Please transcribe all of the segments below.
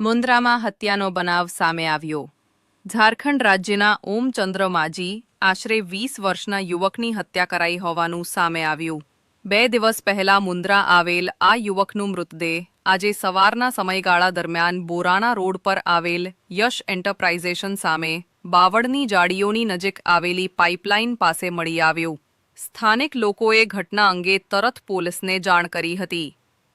મુન્દ્રામાં હત્યાનો બનાવ સામે આવ્યો. ઝારખંડ રાજ્યના ઓમચંદ્ર માજી આશરે વીસ વર્ષના યુવકની હત્યા કરાઈ હોવાનું સામે આવ્યું. બે દિવસ પહેલા મુન્દ્રા આવેલ આ યુવકનું મૃતદેહ આજે સવારના સમયગાળા દરમિયાન બોરાણા રોડ પર આવેલ યશ એન્ટરપ્રાઇઝેશન સામે બાવળની જાળીઓની નજીક આવેલી પાઇપલાઇન પાસે મળી આવ્યો. સ્થાનિક લોકોએ ઘટના અંગે તરત પોલીસને જાણ કરી હતી.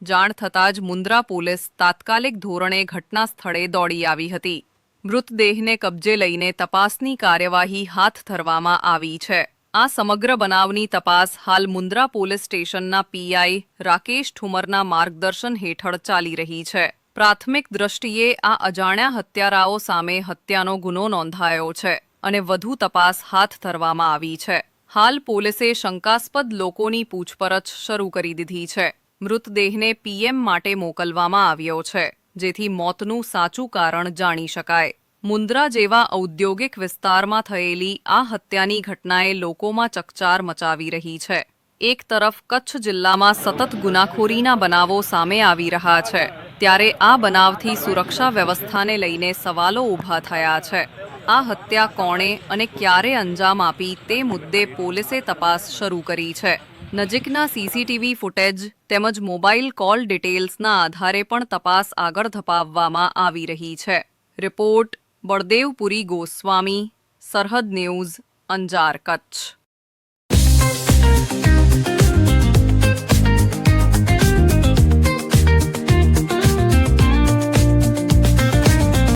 જાણ થતાં જ મુન્દ્રા પોલીસ તાત્કાલિક ધોરણે ઘટના સ્થળે દોડી આવી હતી. મૃતદેહને કબજે લઈને તપાસની કાર્યવાહી હાથ ધરવામાં આવી છે. આ સમગ્ર બનાવની તપાસ હાલ મુન્દ્રા પોલીસ સ્ટેશનના પીઆઈ રાકેશ ઠુમરના માર્ગદર્શન હેઠળ ચાલી રહી છે. પ્રાથમિક દ્રષ્ટિએ આ અજાણ્યા હત્યારાઓ સામે હત્યાનો ગુનો નોંધાયો છે અને વધુ તપાસ હાથ ધરવામાં આવી છે. હાલ પોલીસે શંકાસ્પદ લોકોની પૂછપરછ શરૂ કરી દીધી છે. મૃતદેહને પીએમ માટે મોકલવામાં આવ્યો છે, જેથી મોતનું સાચું કારણ જાણી શકાય. મુન્દ્રા જેવા ઔદ્યોગિક વિસ્તારમાં થયેલી આ હત્યાની ઘટનાએ લોકોમાં ચકચાર મચાવી રહી છે. એક તરફ કચ્છ જિલ્લામાં સતત ગુનાખોરીના બનાવો સામે આવી રહ્યા છે, ત્યારે આ બનાવથી સુરક્ષા વ્યવસ્થાને લઈને સવાલો ઊભા થયા છે. આ હત્યા કોણે અને ક્યારે અંજામ આપી તે મુદ્દે પોલીસે તપાસ શરૂ કરી છે. નજીકના સીસીટીવી ફૂટેજ તેમજ મોબાઈલ કોલ ડિટેલ્સના આધારે પણ તપાસ આગળ ધપાવવામાં આવી રહી છે. રિપોર્ટ બળદેવપુરી ગોસ્વામી, સરહદ ન્યૂઝ, અંજાર કચ્છ.